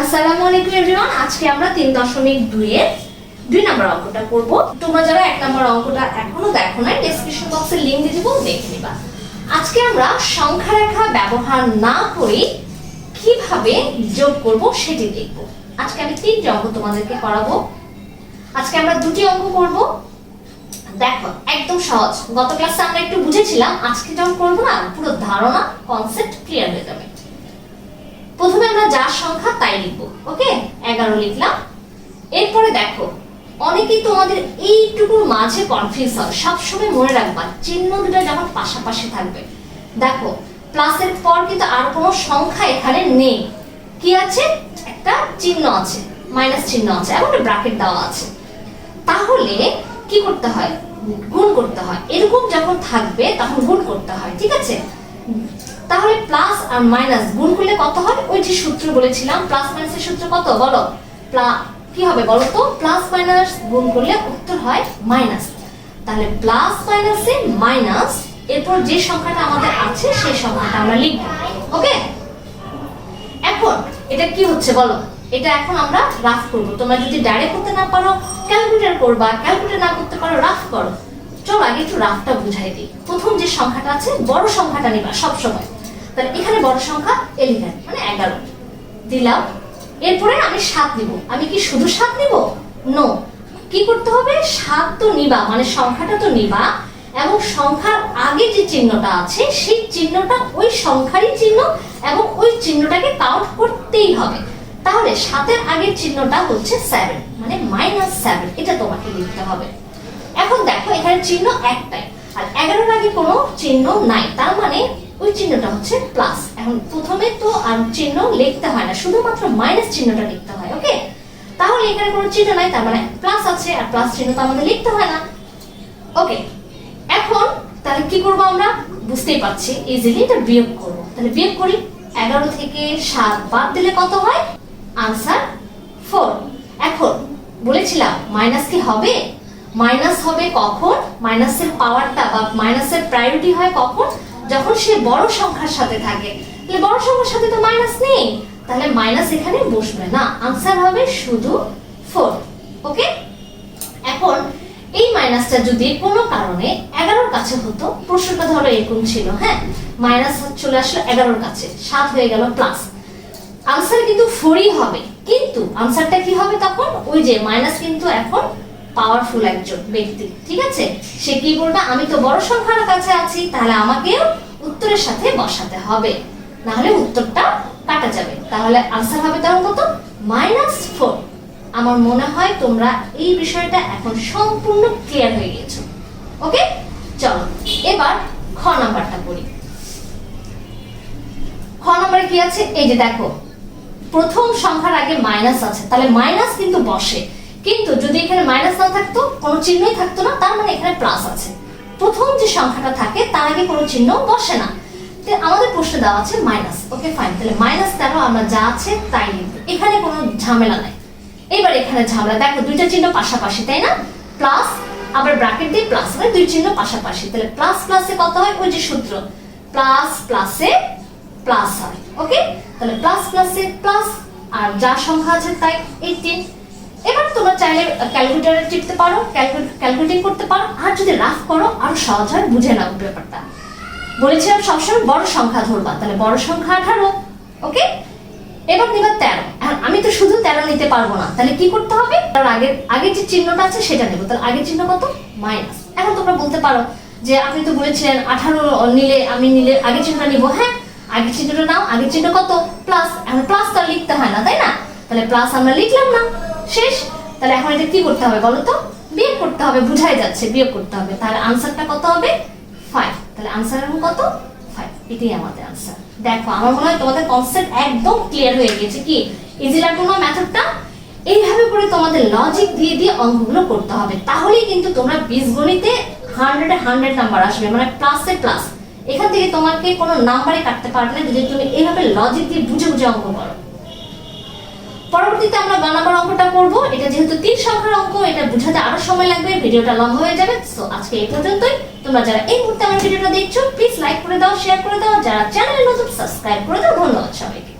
আসসালামু আলাইকুম এভরিওয়ান আজকে আমরা তিন দশমিক দুইয়ের দুই নম্বর অঙ্কটা করব। তোমরা যারা এক নম্বর অঙ্কটা এখনও দেখো না ডেসক্রিপশন বক্সে লিংক দিয়ে দিব, দেখে নিবা। আজকে আমরা সংখ্যা রেখা ব্যবহার না করে কীভাবে যোগ করব সেটি দেখব। আজকে আমি তিনটি অঙ্ক তোমাদেরকে করাবো। আজকে আমরা দুটি অঙ্ক করব। দেখো, একদম সহজ। গত ক্লাসে আমরা একটু বুঝেছিলাম আজকে যখন করব না, পুরো ধারণা কনসেপ্ট ক্লিয়ার হয়ে যাবে। যার সংখ্যা তাই লিখব ওকে এগারো লিখলাম। এরপরে দেখো, অনেকেই তোমাদের এইটুকুর মাঝে কনফিউজ হয়। সবসময় মনে রাখবা, চিহ্ন দুটো যখন পাশাপাশি থাকবে। দেখো প্লাসের পর কিন্তু আর কোনো সংখ্যা এখানে নেই। কি আছে? একটা চিহ্ন আছে মাইনাস চিহ্ন আছে, এবং একটা ব্র্যাকেট দেওয়া আছে। তাহলে কি করতে হয়? গুণ করতে হয়। এরকম যখন থাকবে, তখন গুণ করতে হয়, ঠিক আছে? তাহলে প্লাস আর মাইনাস গুণ করলে কত হয়? ওই যে সূত্র বলেছিলাম প্লাস মাইনাসের সূত্র কত? বলো। কি হবে বলো তো? প্লাস মাইনাস গুণ করলে উত্তর হয় মাইনাস তাহলে প্লাস মাইনাসে মাইনাস এরপর যে সংখ্যাটা আমাদের আছে, সেই সংখ্যাটা আমরা লিখব। ওকে? এখন এটা কি হচ্ছে বলো? এটা এখন আমরা রাফ করব। তোমরা যদি ডাইরেক্ট করতে না পারো ক্যালকুলেটর করবা ক্যালকুলেটর না করতে পারো রাফ করো। চলো আগে একটু রাফটা বুঝাই দিই। প্রথম যে সংখ্যাটা আছে, বড় সংখ্যাটা নিবা সব সময় তাহলে এখানে বড় সংখ্যা এলিভেন মানে এগারো। দিলাম। এরপরে আমি সাত নিব। আমি কি শুধু সাত নিব? নো কি করতে হবে? সাত তো নিবা মানে সংখ্যাটা তো নিবা। এবং সংখ্যার আগে যে চিহ্নটা আছে, সেই চিহ্নটা ওই সংখ্যারই চিহ্ন এবং ওই চিহ্নটাকে কাউন্ট করতেই হবে। তাহলে সাতের আগের চিহ্নটা হচ্ছে সেভেন মানে মাইনাস সেভেন এটা তোমাকে লিখতে হবে। এখন দেখো, এখানে চিহ্ন একটাই। আর এগারোর আগে কোনো চিহ্ন নাই। তার মানে ওই চিহ্নটা হচ্ছে প্লাস এখন প্রথমে তো আর চিহ্ন লিখতে হয় না, শুধুমাত্র মাইনাস চিহ্নটা লিখতে হয় ওকে তাহলে এখানে কোনো চিহ্ন নাই, তার মানে প্লাস আছে, আর প্লাস চিহ্ন তো আমাদের লিখতে হয় না। ওকে এখন তাহলে কি করব আমরা? বুঝতেই পারছি ইজিলি এটা বিয়োগ করব। তাহলে বিয়োগ করি, এগারো থেকে সাত বাদ দিলে কত হয়? আনসার ফোর এখন বলেছিলাম মাইনাস কি হবে? মাইনাস হবে কখন? মাইনাসের পাওয়ারটা বা মাইনাসের প্রায়োরিটি হয় কখন? যখন সে বড় সংখ্যার সাথে থাকে। তাহলে বড় সংখ্যার সাথে তো মাইনাস নেই। তাহলে মাইনাস এখানে বসবে না। আনসার হবে শুধু ফোর ওকে এখন এই মাইনাসটা যদি কোনো কারণে এগারোর কাছে হতো, প্রশ্নটা ধরো এরকম ছিল হ্যাঁ? মাইনাস চলে আসলো এগারোর কাছে। সাত হয়ে গেল প্লাস আনসার কিন্তু ফোরই হবে। কিন্তু আনসারটা কি হবে তখন? ওই যে মাইনাস কিন্তু এখন পাওয়ারফুল একজন ব্যক্তি, ঠিক আছে? সে কি বলবে? আমি তো বড় সংখ্যার কাছে আছি, তাহলে আমাকেও উত্তরের সাথে বসাতে হবে। না হলে উত্তরটা কাটা যাবে। তাহলে আনসার হবে তখন কত? মাইনাস ফোর আমার মনে হয় তোমরা এই বিষয়টা এখন সম্পূর্ণ ক্লিয়ার হয়ে গেছো। ওকে চলো, এবার খ নাম্বারটা পড়ি। খ নাম্বারে কি আছে? এই যে দেখো, প্রথম সংখ্যার আগে মাইনাস আছে। তাহলে মাইনাস কিন্তু বসে। কিন্তু যদি এখানে মাইনাস না থাকতো, কোনো চিহ্নই থাকতো না, তার মানে এখানে প্লাস আছে। প্রথম যে সংখ্যাটা থাকে, তার আগে কোনো চিহ্ন বসে না। আমাদের প্রশ্নে দেওয়া আছে মাইনাস ওকে ফাইন তাহলে মাইনাস তেরো, আমরা যা আছে তাই লিখব এখানে কোনো ঝামেলা নাই। এবার এখানে ঝামেলা, দেখো দুইটা চিহ্ন পাশাপাশি, তাই না? প্লাস আবার ব্র্যাকেট দিয়ে প্লাস মানে দুই চিহ্ন পাশাপাশি। তাহলে প্লাস প্লাসে কত হয়? ওই যে সূত্র। প্লাস প্লাসে প্লাস হয়। ওকে তাহলে প্লাস প্লাসে প্লাস আর যা সংখ্যা আছে তাই এইটিন এবার তোমরা চাইলে ক্যালকুলেটরে টিপতে পারো ক্যালকুলেটিং করতে পারো, আর যদি রাফ করো, আরও সহজ হয়, বুঝে নাও ব্যাপারটা। বলেছিলাম সবসময় বড় সংখ্যা ধরবা, তাহলে বড় সংখ্যা আঠারো ওকে এবার নিবা তেরো। আমি তো শুধু তেরো নিতে পারব না, তাহলে কি করতে হবে? তার আগের আগের যে চিহ্নটা আছে, সেটা নেব। তাহলে আগের চিহ্ন কত? মাইনাস। এখন তোমরা বলতে পারো যে, আপনি তো বলেছিলেন আঠারো নিলে আমি নিলে আগের চিহ্নটা নিবো হ্যাঁ? আগের চিহ্নটা নাও আগের চিহ্ন কত? প্লাস এখন প্লাস তো লিখতে হয় না, তাই না? তাহলে প্লাস আমরা লিখলাম না। শেষ। তাহলে এখন এটা কি করতে হবে বলো তো বিয়োগ করতে হবে, বুঝাই যাচ্ছে, বিয়োগ করতে হবে। তাহলে আনসারটা কত হবে? ফাইভ তাহলে আনসার এখন কত? ফাইভ এটাই আমাদের আনসার। দেখো, আমার মনে হয় তোমাদের কনসেপ্ট একদম ক্লিয়ার হয়ে গেছে কি? ইজি লাগল না মেথডটা এইভাবে করে তোমাদের লজিক দিয়ে দিয়ে অঙ্কগুলো করতে হবে। তাহলেই কিন্তু তোমরা বীজগণিতে হান্ড্রেডে হান্ড্রেড নাম্বার আসবে মানে প্লাসে প্লাস এখান থেকে তোমাকে কোনো নাম্বারে কাটতে পারবে না। যদি তুমি এইভাবে লজিক দিয়ে বুঝে বুঝে অঙ্ক করো। পরবর্তীতে আমরা বানাবার অঙ্কটা করব। এটা যেহেতু তিন সংখ্যার অঙ্ক, এটা বুঝাতে আরও সময় লাগবে, ভিডিওটা লম্বা হয়ে যাবে। সো আজকে এই পর্যন্তই। তোমরা যারা এই মুহূর্তে আমার ভিডিওটা দেখছ প্লিজ লাইক করে দাও শেয়ার করে দাও। যারা চ্যানেলে নতুন সাবস্ক্রাইব করে দাও। ধন্যবাদ সবাইকে।